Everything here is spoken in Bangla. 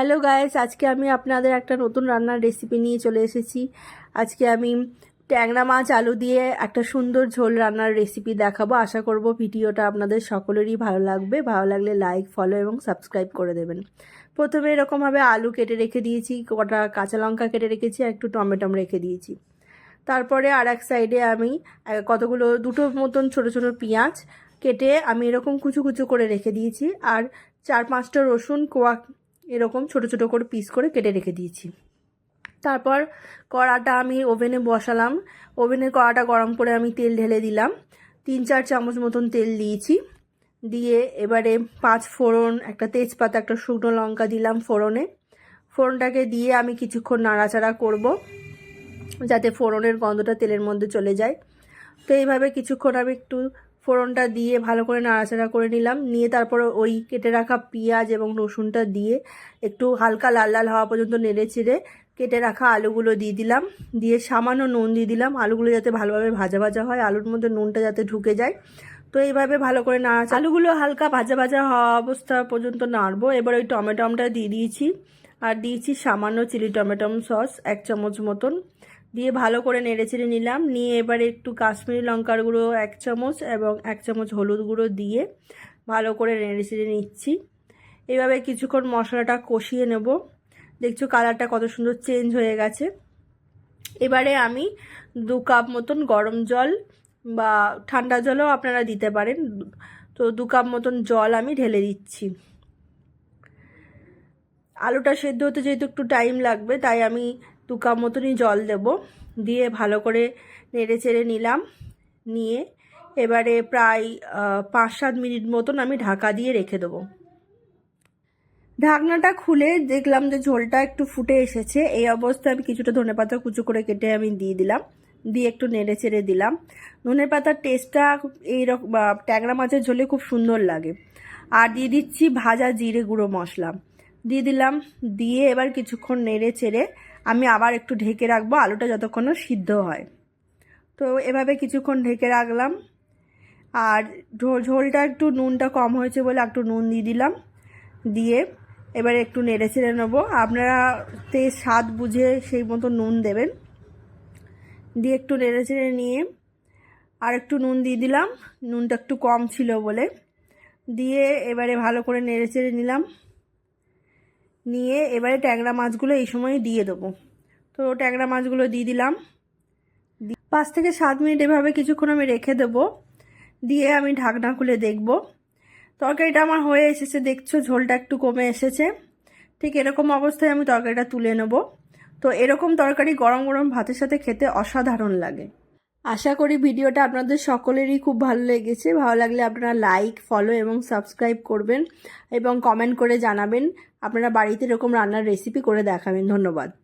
হ্যালো গাইস আজকে আমি আপনাদের একটা নতুন রান্নার রেসিপি নিয়ে চলে এসেছি। আজকে আমি ট্যাংরা মাছ, আলু দিয়ে একটা সুন্দর ঝোল রান্নার রেসিপি দেখাবো। আশা করব ভিডিওটা আপনাদের সকলেরই ভালো লাগবে। ভালো লাগলে লাইক ফলো এবং সাবস্ক্রাইব করে দেবেন। প্রথমে এরকমভাবে আলু কেটে রেখে দিয়েছি। কটা কাঁচা লঙ্কা কেটে রেখেছি একটু টমেটম রেখে দিয়েছি। তারপরে আর এক সাইডে আমি কতগুলো, দুটো মতন ছোট ছোট পেঁয়াজ কেটে আমি এরকম কুচু কুচু করে রেখে দিয়েছি। আর চার পাঁচটা রসুন কোয়া এরকম ছোট ছোট করে পিস করে কেটে রেখে দিয়েছি। তারপর কড়াটা আমি ওভেনে বসালাম। ওভেনের কড়াটা গরম করে আমি তেল ঢেলে দিলাম। তিন চার চামচ মতন তেল দিয়েছি। দিয়ে এবারে পাঁচ ফোড়ন, একটা তেজপাতা, একটা শুকনো লঙ্কা দিলাম ফোড়নে। ফোড়নটাকে দিয়ে আমি কিছুক্ষণ নাড়াচাড়া করব যাতে ফোড়নের গন্ধটা তেলের মধ্যে চলে যায়। তো এইভাবে কিছুক্ষণ আমি একটু ফোড়নটা দিয়ে ভালো করে নাড়াচাড়া করে নিলাম। নিয়ে তারপর ওই কেটে রাখা পেঁয়াজ এবং রসুনটা দিয়ে একটু হালকা লাল লাল হওয়া পর্যন্ত নেড়ে চেড়ে কেটে রাখা আলুগুলো দিয়ে দিলাম। দিয়ে সামান্য নুন দিয়ে দিলাম। আলুগুলো যাতে ভালোভাবে ভাজা ভাজা হয়, আলুর মধ্যে নুনটা যাতে ঢুকে যায়। তো এইভাবে ভালো করে নাড়া আলুগুলো হালকা ভাজা ভাজা হওয়া অবস্থা পর্যন্ত নাড়বো। এবার ওই টমেটমটা দিয়ে দিয়েছি। আর দিয়েছি সামান্য চিলি টমেটম সস, এক চামচ মতন। দিয়ে ভালো করে নেড়ে চেড়ে নিলাম। নিয়ে এবারে একটু কাশ্মীরি লঙ্কার গুঁড়ো এক চামচ এবং এক চামচ হলুদ গুঁড়ো দিয়ে ভালো করে নেড়ে চেড়ে নিচ্ছি। এভাবে কিছুক্ষণ মশলাটা কষিয়ে নেব। দেখছ কালারটা কত সুন্দর চেঞ্জ হয়ে গেছে। এবারে আমি দু কাপ মতন গরম জল বা ঠান্ডা জলও আপনারা দিতে পারেন। তো দু কাপ মতন জল আমি ঢেলে দিচ্ছি। আলুটা সেদ্ধ হতে যেহেতু একটু টাইম লাগবে, তাই আমি দু কাপ মতনই জল দেব। দিয়ে ভালো করে নেড়ে চেড়ে নিলাম। নিয়ে এবারে প্রায় পাঁচ সাত মিনিট মতন আমি ঢাকা দিয়ে রেখে দেবো। ঢাকনাটা খুলে দেখলাম যে ঝোলটা একটু ফুটে এসেছে। এই অবস্থায় আমি কিছুটা ধনে পাতা কুচু করে কেটে আমি দিয়ে দিলাম। দিয়ে একটু নেড়ে চেড়ে দিলাম। ধনে পাতার টেস্টটা এইরকম ট্যাংরা মাছের ঝোলে খুব সুন্দর লাগে। আর দিয়ে দিচ্ছি ভাজা জিরে গুঁড়ো মশলা। দিয়ে দিলাম। দিয়ে এবার কিছুক্ষণ নেড়ে চেড়ে আমি আবার একটু ঢেকে রাখব, আলুটা যতক্ষণ সিদ্ধ হয়। তো এভাবে কিছুক্ষণ ঢেকে রাখলাম। আর ঝোল- ঝোলটা একটু নুনটা কম হয়েছে বলে একটু নুন দিয়ে দিলাম। দিয়ে এবারে একটু নেড়ে চেড়ে নেব। আপনারা তে স্বাদ বুঝে সেই মতো নুন দেবেন। দিয়ে একটু নেড়ে চেড়ে নিয়ে আর একটু নুন দিয়ে দিলাম। নুনটা একটু কম ছিল বলে। দিয়ে এবারে ভালো করে নেড়ে চেড়ে নিলাম। নিয়ে এবারে ট্যাংরা মাছগুলো এই সময় দিয়ে দেবো। তো ট্যাংরা মাছগুলো দিয়ে দিলাম। পাঁচ থেকে সাত মিনিট এভাবে কিছুক্ষণ আমি রেখে দেবো। দিয়ে আমি ঢাকনা খুলে দেখব। তরকারিটা আমার হয়ে এসেছে, দেখছ? ঝোলটা একটু কমে এসেছে। ঠিক এরকম অবস্থায় আমি তরকারিটা তুলে নেব। তো এরকম তরকারি গরম গরম ভাতের সাথে খেতে অসাধারণ লাগে। আশা করি ভিডিওটা আপনাদের সকলেরই খুব ভালো লেগেছে। ভালো লাগলে আপনারা লাইক, ফলো এবং সাবস্ক্রাইব করবেন এবং কমেন্ট করে জানাবেন। আপনারা বাড়িতে এরকম রান্নার রেসিপি করে দেখাবেন। ধন্যবাদ।